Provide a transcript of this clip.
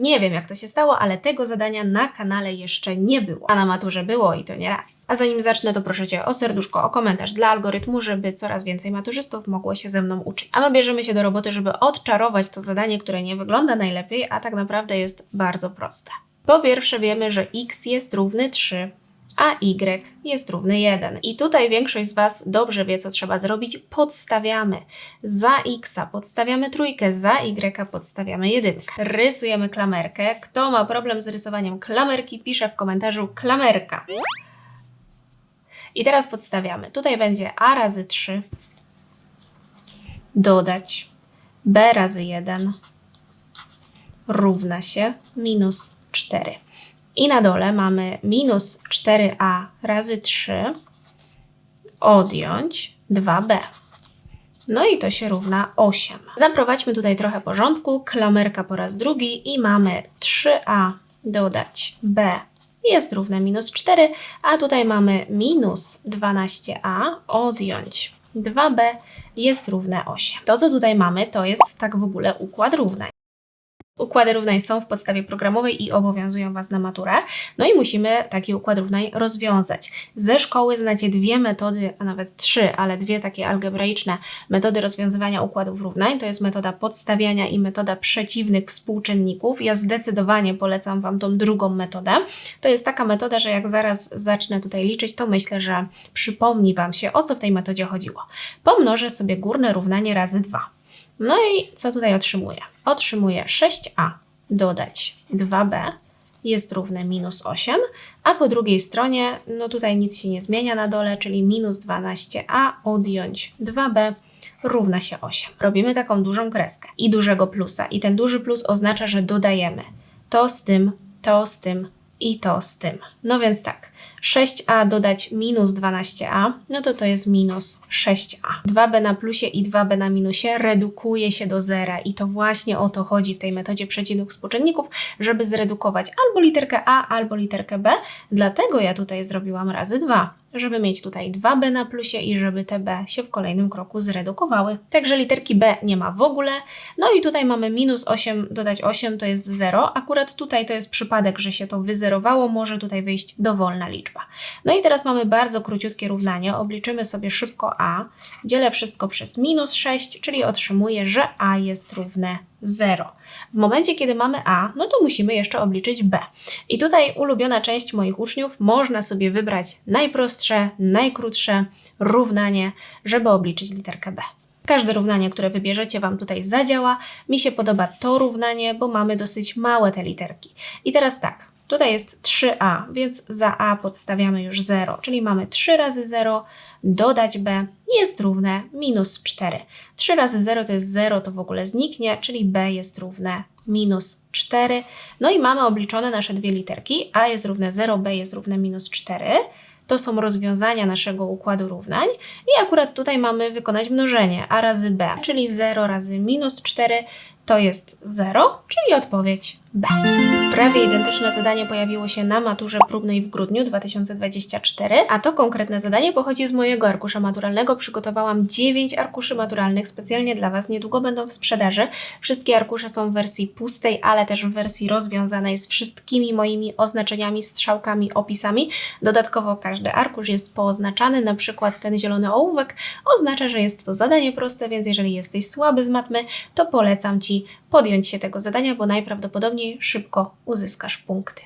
Nie wiem jak to się stało, ale tego zadania na kanale jeszcze nie było. A na maturze było i to nie raz. A zanim zacznę, to proszę Cię o serduszko, o komentarz dla algorytmu, żeby coraz więcej maturzystów mogło się ze mną uczyć. A my bierzemy się do roboty, żeby odczarować to zadanie, które nie wygląda najlepiej, a tak naprawdę jest bardzo proste. Po pierwsze wiemy, że x jest równy 3, a y jest równy 1. I tutaj większość z Was dobrze wie, co trzeba zrobić. Podstawiamy za x podstawiamy trójkę, za y podstawiamy jedynkę. Rysujemy klamerkę. Kto ma problem z rysowaniem klamerki, pisze w komentarzu klamerka. I teraz podstawiamy. Tutaj będzie a razy 3 dodać b razy 1 równa się minus 4. I na dole mamy minus 4a razy 3 odjąć 2b. No i to się równa 8. Zaprowadźmy tutaj trochę porządku. Klamerka po raz drugi i mamy 3a dodać b jest równe minus 4, a tutaj mamy minus 12a odjąć 2b jest równe 8. To, co tutaj mamy, to jest tak w ogóle układ równań. Układy równań są w podstawie programowej i obowiązują Was na maturę. No i musimy taki układ równań rozwiązać. Ze szkoły znacie dwie metody, a nawet trzy, ale dwie takie algebraiczne metody rozwiązywania układów równań. To jest metoda podstawiania i metoda przeciwnych współczynników. Ja zdecydowanie polecam Wam tą drugą metodę. To jest taka metoda, że jak zaraz zacznę tutaj liczyć, to myślę, że przypomni Wam się, o co w tej metodzie chodziło. Pomnożę sobie górne równanie razy 2. No i co tutaj otrzymuję? Otrzymuję 6a dodać 2b jest równe minus 8, a po drugiej stronie, no tutaj nic się nie zmienia na dole, czyli minus 12a odjąć 2b równa się 8. Robimy taką dużą kreskę. I dużego plusa. I ten duży plus oznacza, że dodajemy to z tym, to z tym i to z tym. No więc tak, 6a dodać minus 12a, no to to jest minus 6a. 2b na plusie i 2b na minusie redukuje się do zera i to właśnie o to chodzi w tej metodzie przeciwnych współczynników, żeby zredukować albo literkę a, albo literkę b. Dlatego ja tutaj zrobiłam razy 2 żeby mieć tutaj 2b na plusie i żeby te b się w kolejnym kroku zredukowały. Także literki b nie ma w ogóle. No i tutaj mamy minus 8, dodać 8 to jest 0. Akurat tutaj to jest przypadek, że się to wyzerowało, może tutaj wyjść dowolna liczba. No i teraz mamy bardzo króciutkie równanie. Obliczymy sobie szybko a. Dzielę wszystko przez minus 6, czyli otrzymuję, że a jest równe 0. W momencie, kiedy mamy A, no to musimy jeszcze obliczyć B. I tutaj ulubiona część moich uczniów, można sobie wybrać najprostsze, najkrótsze równanie, żeby obliczyć literkę B. Każde równanie, które wybierzecie, Wam tutaj zadziała. Mi się podoba to równanie, bo mamy dosyć małe te literki. I teraz tak, Tutaj jest 3a, więc za a podstawiamy już 0, czyli mamy 3 razy 0, dodać b jest równe minus 4. 3 razy 0 to jest 0, to w ogóle zniknie, czyli b jest równe minus 4. No i mamy obliczone nasze dwie literki, a jest równe 0, b jest równe minus 4. To są rozwiązania naszego układu równań i akurat tutaj mamy wykonać mnożenie a razy b, czyli 0 razy minus 4 to jest 0, czyli odpowiedź B. Prawie identyczne zadanie pojawiło się na maturze próbnej w grudniu 2024, a to konkretne zadanie pochodzi z mojego arkusza maturalnego. Przygotowałam 9 arkuszy maturalnych specjalnie dla Was, niedługo będą w sprzedaży. Wszystkie arkusze są w wersji pustej, ale też w wersji rozwiązanej z wszystkimi moimi oznaczeniami, strzałkami, opisami. Dodatkowo każdy arkusz jest pooznaczany, na przykład ten zielony ołówek oznacza, że jest to zadanie proste, więc jeżeli jesteś słaby z matmy, to polecam Ci podjąć się tego zadania, bo najprawdopodobniej szybko uzyskasz punkty.